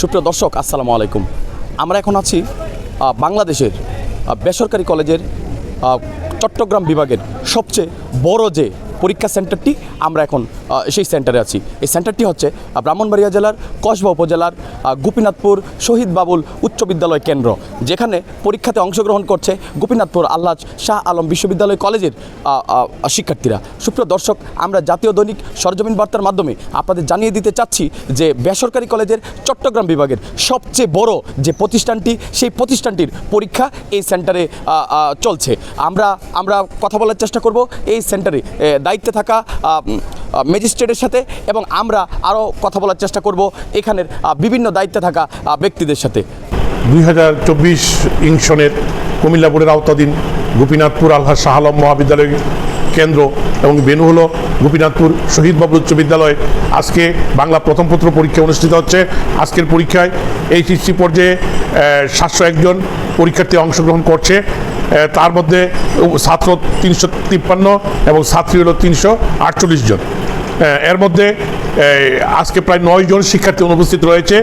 সুপ্রিয় দর্শক, আসসালামু আলাইকুম। আমরা এখন আছি বাংলাদেশের বেসরকারি কলেজের চট্টগ্রাম বিভাগের সবচেয়ে বড় যে পরীক্ষা সেন্টারটি আমরা এখন সেই সেন্টারে আছি। এই সেন্টারটি হচ্ছে ব্রাহ্মণবাড়িয়া জেলার, কসবা উপজেলার গোপীনাথপুর শহীদ বাবুল উচ্চ বিদ্যালয় কেন্দ্র, যেখানে পরীক্ষাতে অংশগ্রহণ করছে গোপীনাথপুর আল্লাহ শাহ আলম বিশ্ববিদ্যালয় কলেজের শিক্ষার্থীরা। সুপ্রিয় দর্শক, আমরা জাতীয় দৈনিক সরজমিন বার্তার মাধ্যমে আপনাদের জানিয়ে দিতে চাচ্ছি যে বেসরকারি কলেজের চট্টগ্রাম বিভাগের সবচেয়ে বড় যে প্রতিষ্ঠানটি, সেই প্রতিষ্ঠানটির পরীক্ষা এই সেন্টারে চলছে। আমরা আমরা কথা বলার চেষ্টা করব এই সেন্টারে দায়িত্বে থাকা ম্যাজিস্ট্রেটের সাথে এবং আমরা আরও কথা বলার চেষ্টা করব এখানের বিভিন্ন দায়িত্বে থাকা ব্যক্তিদের সাথে। দুই হাজার চব্বিশ ইংশনের কুমিল্লা বোর্ডের আওতাধীন গোপীনাথপুর আলহা শাহ আলম মহাবিদ্যালয় কেন্দ্র এবং বেনু হলো গোপীনাথপুর শহীদ বাবু উচ্চ বিদ্যালয় আজকে বাংলা প্রথম পত্র পরীক্ষা অনুষ্ঠিত হচ্ছে। আজকের পরীক্ষায় এইচএসসি পর্যায়ে সাতশো একজন পরীক্ষার্থী অংশগ্রহণ করছে। তার মধ্যে ছাত্র তিনশো তিপ্পান্ন এবং ছাত্রী হলো তিনশো আটচল্লিশ জন। এর মধ্যে আজকে প্রায় নয় জন শিক্ষার্থী অনুপস্থিত রয়েছে।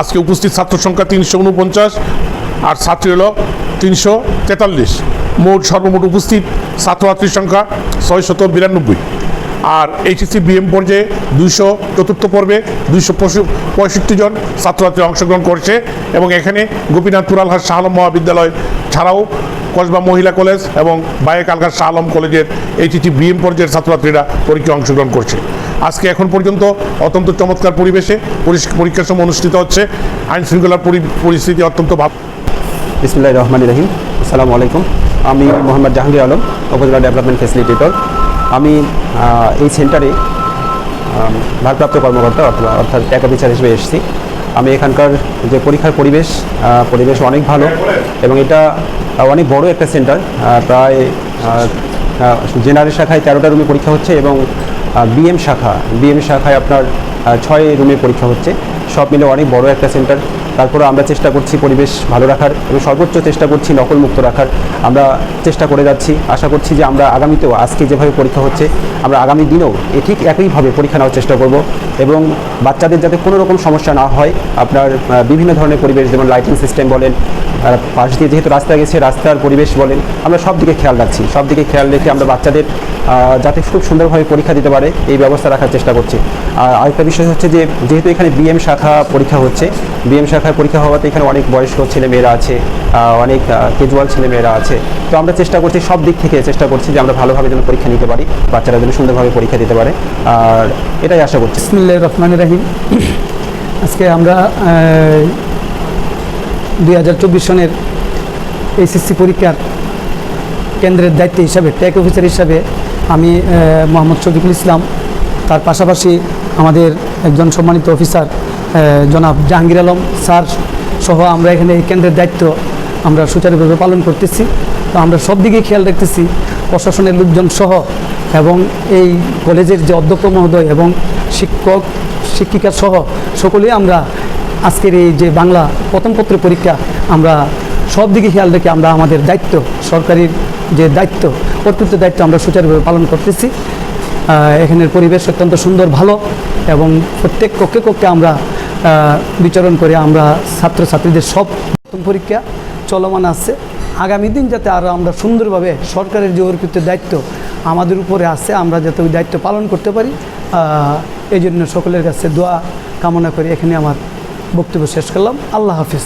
আজকে উপস্থিত ছাত্র সংখ্যা তিনশো উনপঞ্চাশ আর ছাত্রী হলো তিনশো তেতাল্লিশ। মোট সর্বমোট উপস্থিত ছাত্রছাত্রীর সংখ্যা ছয়শত বিরানব্বই। আর এইচএসসি বিএম পর্যায়ে দুইশো চতুর্থ পর্বে দুইশো পঁয়ষট্টি জন ছাত্রছাত্রী অংশগ্রহণ করছে এবং এখানে গোপীনাথপুর আলহার শাহ আলম মহাবিদ্যালয় ছাড়াও কসবা মহিলা কলেজ এবং বায়েক আলগার শাহ আলম কলেজের এইচএসি বিএম পর্যায়ের ছাত্রছাত্রীরা পরীক্ষায় অংশগ্রহণ করছে। আজকে এখন পর্যন্ত অত্যন্ত চমৎকার পরিবেশে পরীক্ষার সময় অনুষ্ঠিত হচ্ছে। আইন শৃঙ্খলার পরি- পরিস্থিতি অত্যন্ত ভালো বিসমুল্লাহ রহমান রহিম। আসসালামু আলাইকুম। আমি মোহাম্মদ জাহাঙ্গীর আলম, উপজেলা ডেভেলপমেন্ট ফ্যাসিলিটেটর আমি এই সেন্টারে ভারপ্রাপ্ত কর্মকর্তা অর্থাৎ ট্যাক অফিসার হিসেবে এসেছি। আমি এখানকার যে পরীক্ষার পরিবেশ পরিবেশ অনেক ভালো এবং এটা অনেক বড় একটা সেন্টার প্রায় জেনারেল শাখায় তেরোটা রুমে পরীক্ষা হচ্ছে এবং বিএম শাখা বিএম শাখায় আপনার ছয় রুমে পরীক্ষা হচ্ছে। সব মিলে অনেক বড় একটা সেন্টার তারপরে আমরা চেষ্টা করছি পরিবেশ ভালো রাখার এবং সর্বোচ্চ চেষ্টা করছি নকলমুক্ত রাখার। আমরা চেষ্টা করে যাচ্ছি। আশা করছি যে আমরা আগামীতেও, আজকে যেভাবে পরীক্ষা হচ্ছে, আমরা আগামী দিনেও এ ঠিক একইভাবে পরীক্ষা নেওয়ার চেষ্টা করব এবং বাচ্চাদের যাতে কোনো রকম সমস্যা না হয়, আপনার বিভিন্ন ধরনের পরিবেশ, যেমন লাইটিং সিস্টেম বলেন পাশ দিয়ে যেহেতু রাস্তা গেছে, রাস্তার পরিবেশ বলেন, আমরা সব দিকে খেয়াল রাখছি। সব দিকে খেয়াল রেখে আমরা বাচ্চাদের যাতে খুব সুন্দরভাবে পরীক্ষা দিতে পারে, এই ব্যবস্থা রাখার চেষ্টা করছি। আর আরেকটা বিষয় হচ্ছে যে, যেহেতু এখানে বিএম শাখা পরীক্ষা হচ্ছে বিএম শাখায় পরীক্ষা হওয়াতে এখানে অনেক বয়স্ক ছেলেমেয়েরা আছে অনেক কেজুয়াল ছেলেমেয়েরা আছে। তো আমরা চেষ্টা করছি, সব দিক থেকে চেষ্টা করছি যে আমরা ভালোভাবে যেন পরীক্ষা নিতে পারি, বাচ্চারা যেন সুন্দরভাবে পরীক্ষা দিতে পারে। আর এটাই আশা করছি। বিসমিল্লাহ রহমান রাহিম। আজকে আমরা দুই হাজার চব্বিশ সনের এইচএসসি পরীক্ষার কেন্দ্রের দায়িত্ব হিসাবে ট্যাক অফিসার হিসাবে আমি মোহাম্মদ শফিকুল ইসলাম। তার পাশাপাশি আমাদের একজন সম্মানিত অফিসার জনাব জাহাঙ্গীর আলম স্যার সহ আমরা এখানে এই কেন্দ্রের দায়িত্ব আমরা সুচারুভাবে পালন করতেছি। তো আমরা সব দিকে খেয়াল রাখতেছি, প্রশাসনের লোকজন সহ এবং এই কলেজের যে অধ্যক্ষ মহোদয় এবং শিক্ষক, শিক্ষিকা সহ সকলেই আমরা আজকের এই যে বাংলা প্রথম পত্র পরীক্ষা আমরা সব দিকে খেয়াল রেখে আমরা আমাদের দায়িত্ব, সরকারের যে দায়িত্ব কর্তৃত্ব দায়িত্ব আমরা সুচারুভাবে পালন করতেছি। এখানের পরিবেশ অত্যন্ত সুন্দর, ভালো এবং প্রত্যেক কক্ষে কক্ষে আমরা বিচরণ করে আমরা ছাত্রছাত্রীদের সব প্রথম পরীক্ষা চলমান আছে। আগামী দিন যাতে আরও আমরা সুন্দরভাবে সরকারের যে অর্পিত দায়িত্ব আমাদের উপরে আছে, আমরা যাতে ওই দায়িত্ব পালন করতে পারি। এই জন্য সকলের কাছে দোয়া কামনা করি এখানে আমার বক্তব্য শেষ করলাম। আল্লাহ হাফিজ।